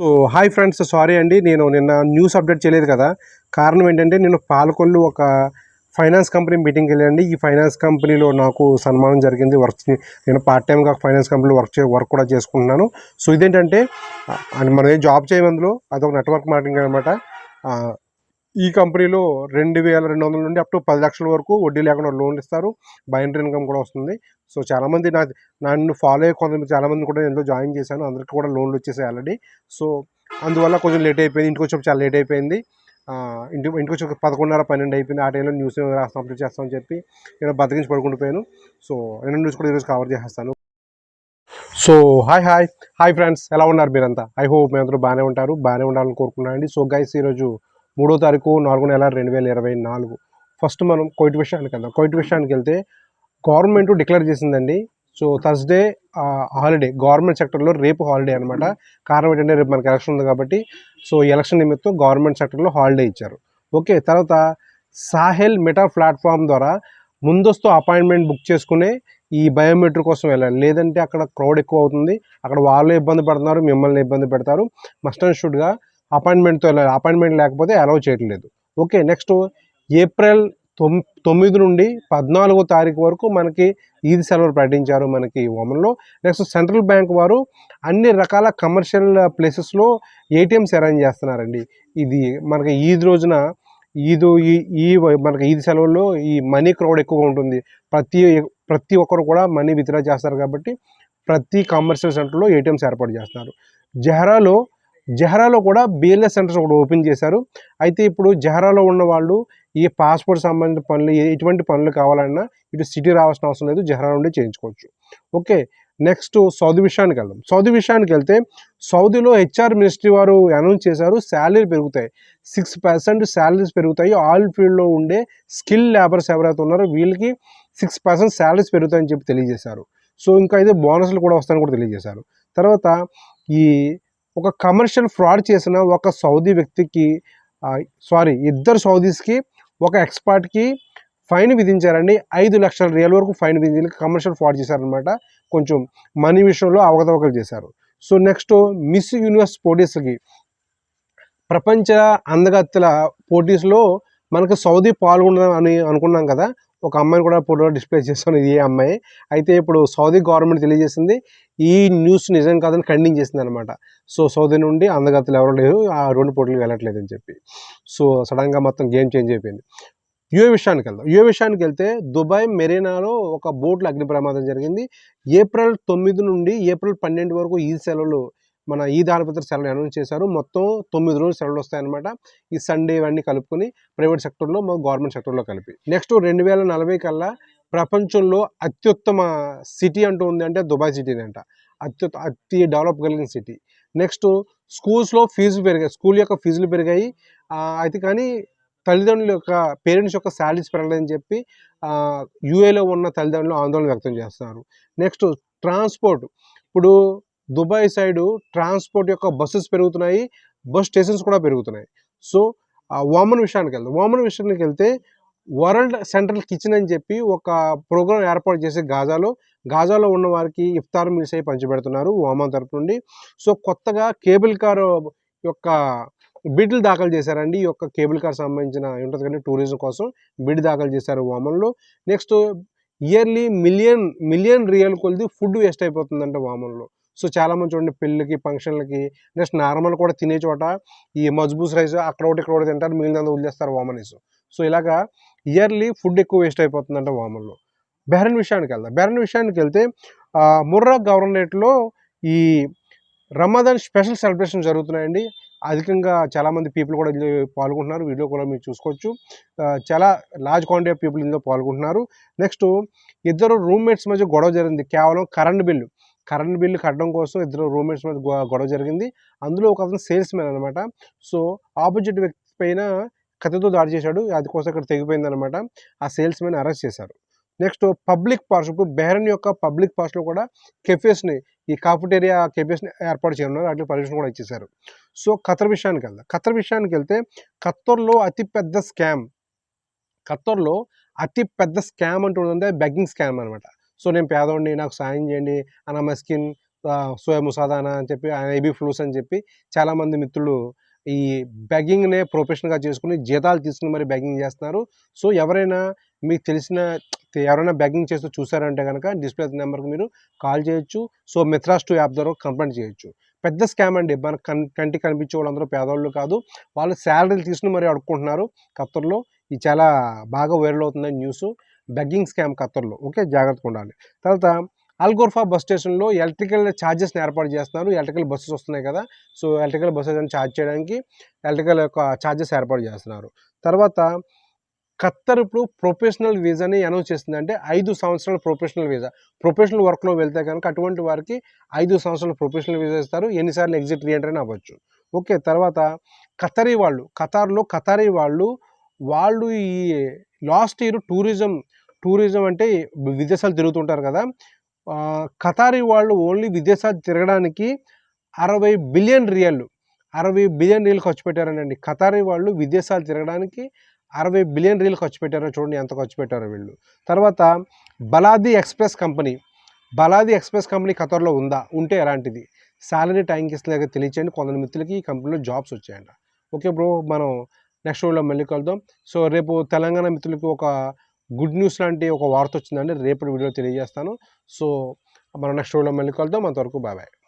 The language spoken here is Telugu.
సో హాయ్ ఫ్రెండ్స్ సారీ అండి. నేను నిన్న న్యూస్ అప్డేట్ చేయలేదు కదా. కారణం ఏంటంటే నేను పాలకొల్లు ఒక ఫైనాన్స్ కంపెనీ మీటింగ్కి వెళ్ళండి ఈ ఫైనాన్స్ కంపెనీలో నాకు సన్మానం జరిగింది. వర్క్ నేను పార్ట్ టైంగా ఫైనాన్స్ కంపెనీలో వర్క్ చే వర్క్ కూడా చేసుకుంటున్నాను. సో ఇదేంటంటే మనం ఏం జాబ్ చేయమందులో అదొక నెట్వర్క్ మార్కెటింగ్ అనమాట. ఈ కంపెనీలో రెండు వేల రెండు వందల నుండి అప్ టు పది లక్షల వరకు వడ్డీ లేకుండా లోన్లు ఇస్తారు. బైండర్ ఇన్కమ్ కూడా వస్తుంది. సో చాలామంది నా నన్ను ఫాలో అయ్యే కొంతమంది చాలామంది కూడా ఎంతో జాయిన్ చేశాను. అందరికీ కూడా లోన్లు వచ్చేసాయి ఆల్రెడీ సో అందువల్ల కొంచెం లేట్ అయిపోయింది. ఇంటికి వచ్చేప్పుడు చాలా లేట్ అయిపోయింది. ఇంటి ఇంటికి వచ్చి పదకొండున్నర పన్నెండు అయిపోయింది. ఆ టైంలో న్యూస్ రాస్తాం అప్డేట్ చేస్తామని చెప్పి నేను బతికించి పడుకుండిపోయాను సో రెండు న్యూస్ కూడా ఈరోజు కవర్ చేసేస్తాను. So hi hi hi friends ఎలా ఉన్నారు మీరంతా? ఐ హోప్ మీ అందరూ బాగానే ఉంటారు. బాగానే ఉండాలని కోరుకున్నానండి సో గైస్ ఈరోజు మూడో తారీఖు నాలుగో నెల రెండు వేల ఇరవై నాలుగు. ఫస్ట్ మనం కోయిట్ విషయానికి వెళ్దాం. కోయిట్ విషయానికి వెళ్తే గవర్నమెంట్ డిక్లేర్ చేసిందండి. సో థర్స్డే హాలిడే గవర్నమెంట్ సెక్టర్లో రేపు హాలిడే అనమాట కారణం ఏంటంటే రేపు మనకి ఎలక్షన్ ఉంది కాబట్టి సో ఎలక్షన్ నిమిత్తం గవర్నమెంట్ సెక్టర్లో హాలిడే ఇచ్చారు. ఓకే తర్వాత సాహెల్ మెటా ప్లాట్ఫామ్ ద్వారా ముందస్తు అపాయింట్మెంట్ బుక్ చేసుకునే ఈ బయోమెట్రిక్ కోసం వెళ్ళాలి. లేదంటే అక్కడ క్రౌడ్ ఎక్కువ అవుతుంది. అక్కడ వాళ్ళు ఇబ్బంది పడుతున్నారు మిమ్మల్ని ఇబ్బంది పెడతారు. మస్ట్ అండ్ షుడ్గా అపాయింట్మెంట్తో వెళ్ళాలి. అపాయింట్మెంట్ లేకపోతే అలౌ చేయట్లేదు. ఓకే నెక్స్ట్ ఏప్రిల్ తొమ్మిది నుండి పద్నాలుగో తారీఖు వరకు మనకి ఈద్ సెలవులు ప్రకటించారు మనకి ఓమన్లో నెక్స్ట్ సెంట్రల్ బ్యాంక్ వారు అన్ని రకాల కమర్షియల్ ప్లేసెస్లో ఏటీఎంస్ అరేంజ్ చేస్తున్నారండి. ఇది మనకి ఈద్ రోజున ఈదు ఈ ఈ మనకి ఈద్ సెలవుల్లో ఈ మనీ క్రౌడ్ ఎక్కువగా ఉంటుంది. ప్రతి ప్రతి ఒక్కరు కూడా మనీ విత్డ్రా చేస్తారు కాబట్టి ప్రతి కమర్షియల్ సెంటర్లో ఏటీఎంస్ ఏర్పాటు చేస్తున్నారు. జహరాలో జహరాలో కూడా బిఎల్ఎస్ సెంటర్స్ ఒకటి ఓపెన్ చేశారు. అయితే ఇప్పుడు జహరాలో ఉన్న వాళ్ళు ఈ పాస్పోర్ట్ సంబంధించిన పనులు ఎటువంటి పనులు కావాలన్నా ఇటు సిటీ రావాల్సిన అవసరం లేదు జహరా నుండి చేయించుకోవచ్చు. ఓకే నెక్స్ట్ సౌదీ విషయానికి వెళ్దాం. సౌదీ విషయానికి వెళ్తే సౌదీలో హెచ్ఆర్ మినిస్ట్రీ వారు అనౌన్స్ చేశారు శాలరీ పెరుగుతాయి. సిక్స్ పర్సెంట్ శాలరీస్ పెరుగుతాయి. ఆల్ ఫీల్డ్లో ఉండే స్కిల్ లేబర్స్ ఎవరైతే ఉన్నారో వీళ్ళకి సిక్స్ పర్సెంట్ శాలరీస్ పెరుగుతాయని చెప్పి తెలియజేశారు. సో ఇంకా అయితే బోనస్లు కూడా వస్తాయని కూడా తెలియజేశారు. తర్వాత ఈ ఒక కమర్షియల్ ఫ్రాడ్ చేసిన ఒక సౌదీ వ్యక్తికి సారీ ఇద్దరు సౌదీస్కి ఒక ఎక్స్పర్ట్కి ఫైన్ విధించారండి. ఐదు లక్షల రియల్ వరకు ఫైన్ విధించి కమర్షియల్ ఫ్రాడ్ చేశారనమాట కొంచెం మనీ విషయంలో అవకతవకలు చేశారు. సో నెక్స్ట్ మిస్ యూనివర్స్ పోటీస్కి ప్రపంచ అందగత్తెల పోటీస్లో మనకు సౌదీ పాల్గొందాం అని అనుకున్నాం కదా. ఒక అమ్మాయిని కూడా ఫోటో డిస్ప్లే చేస్తాను ఇది ఏ అమ్మాయి. అయితే ఇప్పుడు సౌదీ గవర్నమెంట్ తెలియజేసింది ఈ న్యూస్ నిజం కాదని ఖండించేసింది అనమాట సో సౌదీ నుండి అందగతలు ఎవరు లేరు ఆ రెండు పోటీలు వెళ్ళట్లేదు అని చెప్పి. సో సడన్గా మొత్తం గేమ్ చేంజ్ అయిపోయింది. యుఏ విషయానికి వెళ్దాం. యుఏ విషయానికి వెళ్తే దుబాయ్ మెరీనాలో ఒక బోట్లో అగ్ని ప్రమాదం జరిగింది. ఏప్రిల్ తొమ్మిది నుండి ఏప్రిల్ పన్నెండు వరకు ఈ సెలవులు మన ఈ దానపత్ర సెలవులు అనౌన్స్ చేశారు. మొత్తం తొమ్మిది రోజులు సెలవులు వస్తాయన్నమాట. ఈ సండే ఇవన్నీ కలుపుకొని ప్రైవేట్ సెక్టర్లో మా గవర్నమెంట్ సెక్టర్లో కలిపి. నెక్స్ట్ రెండు వేల నలభై కల్లా ప్రపంచంలో అత్యుత్తమ సిటీ అంటూ ఉంది అంటే దుబాయ్ సిటీని అంట అత్యుత్త అతి డెవలప్ కలిగిన సిటీ. నెక్స్ట్ స్కూల్స్లో ఫీజులు పెరిగాయి. స్కూల్ యొక్క ఫీజులు పెరిగాయి. అయితే కానీ తల్లిదండ్రుల యొక్క పేరెంట్స్ యొక్క శాలరీస్ పెరగలేదని చెప్పి యూఏలో ఉన్న తల్లిదండ్రులు ఆందోళన వ్యక్తం చేస్తున్నారు. Next transport. ఇప్పుడు దుబాయ్ సైడు ట్రాన్స్పోర్ట్ యొక్క బస్సెస్ పెరుగుతున్నాయి బస్ స్టేషన్స్ కూడా పెరుగుతున్నాయి. సో వామన్ విషయానికి వెళ్దాం. వామన్ విషయానికి వెళ్తే వరల్డ్ సెంట్రల్ కిచెన్ అని చెప్పి ఒక ప్రోగ్రామ్ ఏర్పాటు చేసి గాజాలో గాజాలో ఉన్న వారికి ఇఫ్తార్ మీల్స్ అయి పంచిపెడుతున్నారు వామన్ తరపు నుండి. సో కొత్తగా కేబుల్ కార్ యొక్క బిడ్లు దాఖలు చేశారండి. ఈ యొక్క కేబుల్ కార్ సంబంధించిన ఉంటుంది కానీ టూరిజం కోసం బిడ్ దాఖలు చేశారు వామన్లో. Next yearly million million rial కొలిది ఫుడ్ వేస్ట్ అయిపోతుందంట వామన్లో. సో చాలామంది చూడండి పెళ్ళికి ఫంక్షన్లకి నెక్స్ట్ నార్మల్ కూడా తినే చోట ఈ మజ్బూస్ రైస్ అక్కడ ఒకటి ఇక్కడ ఒకటి తింటారు మిగిలినంత వదిలేస్తారు వామనీస్. సో ఇలాగా ఇయర్లీ ఫుడ్ ఎక్కువ వేస్ట్ అయిపోతుందంట వామన్లో. బెహ్రన్ విషయానికి వెళ్దాం. బెహ్రన్ విషయానికి వెళ్తే ముర్రా గవర్నరేట్లో ఈ రమదాన్ స్పెషల్ సెలబ్రేషన్ జరుగుతున్నాయండి. అధికంగా చాలామంది పీపుల్ కూడా ఇందులో పాల్గొంటున్నారు. వీడియో కూడా మీరు చూసుకోవచ్చు. చాలా లార్జ్ క్వాంటిటీ ఆఫ్ పీపుల్ ఇందులో పాల్గొంటున్నారు. నెక్స్ట్ ఇద్దరు రూమ్మేట్స్ మధ్య గొడవ జరిగింది. కేవలం కరెంట్ బిల్లు. కరెంట్ బిల్లు కట్టడం కోసం ఇద్దరు రూమ్మేట్స్ మీద గొడవ జరిగింది. అందులో ఒక అతను సేల్స్ మ్యాన్ అనమాట సో ఆపోజిట్ వ్యక్తి పైన కథతో దాడి చేశాడు. అది కోసం ఇక్కడ తెగిపోయింది అనమాట ఆ సేల్స్ మ్యాన్ అరెస్ట్ చేశారు. నెక్స్ట్ పబ్లిక్ పార్క్స్ ఇప్పుడు బెహ్రన్ యొక్క పబ్లిక్ పార్క్స్లో కూడా కెఫేస్ని ఈ కాఫిటేరియా కెఫేస్ని ఏర్పాటు చేయనున్నారు. వాటికి పర్మిషన్ కూడా ఇచ్చేశారు. సో ఖతర్ విషయానికి వెళ్దాం. ఖతర్ విషయానికి వెళ్తే ఖత్తర్లో అతిపెద్ద స్కామ్ ఖత్తర్లో అతి పెద్ద స్కామ్ అంటూ ఉంటుంది బెగ్గింగ్ స్కామ్ అనమాట సో నేను పేదవాడిని నాకు సాయం చేయండి అన్న మస్కిన్ సోయా ముసాదానా అని చెప్పి ఐబీ ఫ్లూస్ అని చెప్పి చాలామంది మిత్రులు ఈ బెగ్గింగ్నే ప్రొఫెషన్గా చేసుకుని జీతాలు తీసుకుని మరి బెగ్గింగ్ చేస్తున్నారు. సో ఎవరైనా మీకు తెలిసిన ఎవరైనా బ్యాగింగ్ చేస్తూ చూసారంటే కనుక డిస్ప్లే నెంబర్కి మీరు కాల్ చేయొచ్చు. సో మిత్రాస్ టూ యాప్ ద్వారా కంప్లైంట్ చేయొచ్చు. పెద్ద స్కామ్ అండి. మన కన్ కంటికి కనిపించే వాళ్ళందరూ పేదవాళ్ళు కాదు. వాళ్ళు శాలరీలు తీసుకుని మరి అడుక్కుంటున్నారు. ఖత్తర్లో ఇది చాలా బాగా వైరల్ అవుతుందని న్యూస్. బెగ్గింగ్ స్కామ్ ఖత్తర్లో ఓకే జాగ్రత్తగా ఉండాలి. తర్వాత అల్గోర్ఫా బస్ స్టేషన్లో ఎలక్ట్రికల్ ఛార్జెస్ని ఏర్పాటు చేస్తున్నారు. ఎలక్ట్రికల్ బస్సెస్ వస్తున్నాయి కదా. సో ఎలక్ట్రికల్ బస్సెస్ అని ఛార్జ్ చేయడానికి ఎలక్ట్రికల్ యొక్క ఛార్జెస్ ఏర్పాటు చేస్తున్నారు. తర్వాత ఖత్తర్ ఇప్పుడు ప్రొఫెషనల్ వీసాని అనౌన్స్ చేస్తుంది అంటే ఐదు సంవత్సరాల ప్రొఫెషనల్ వీసా ప్రొఫెషనల్ వర్క్లో వెళ్తే కనుక అటువంటి వారికి ఐదు సంవత్సరాల ప్రొఫెషనల్ వీసా ఇస్తారు. ఎన్నిసార్లు ఎగ్జిట్ రీఎంట్రీ అని అవ్వచ్చు. ఓకే తర్వాత ఖతరీ వాళ్ళు ఖతార్లో ఖతారీ వాళ్ళు వాళ్ళు ఈ లాస్ట్ ఇయర్ టూరిజం టూరిజం అంటే విదేశాలు తిరుగుతుంటారు కదా. ఖతారీ వాళ్ళు ఓన్లీ విదేశాలు తిరగడానికి అరవై బిలియన్ రియల్ అరవై బిలియన్ రియల్ ఖర్చు పెట్టారనండి. ఖతారీ వాళ్ళు విదేశాలు తిరగడానికి అరవై బిలియన్ రియల్ ఖర్చు పెట్టారో చూడండి ఎంత ఖర్చు పెట్టారో వీళ్ళు. తర్వాత Baladi express company Baladi express company ఖతర్లో ఉందా? ఉంటే ఎలాంటిది? శాలరీ టైంకి ఇస్తున్నా తెలియచేయండి. కొందరు మిత్రులకి ఈ కంపెనీలో జాబ్స్ వచ్చాయంట. ఓకే బ్రో మనం నెక్స్ట్ వీడియోలో మళ్ళీ కలుద్దాం. సో రేపు తెలంగాణ మిత్రులకి ఒక గుడ్ న్యూస్ లాంటి ఒక వార్త వచ్చిందండి. రేపటి వీడియో తెలియజేస్తాను. సో మన నెక్స్ట్ వీడియో మళ్ళీ కలుద్దాం. అంతవరకు బాయ్ బాయ్.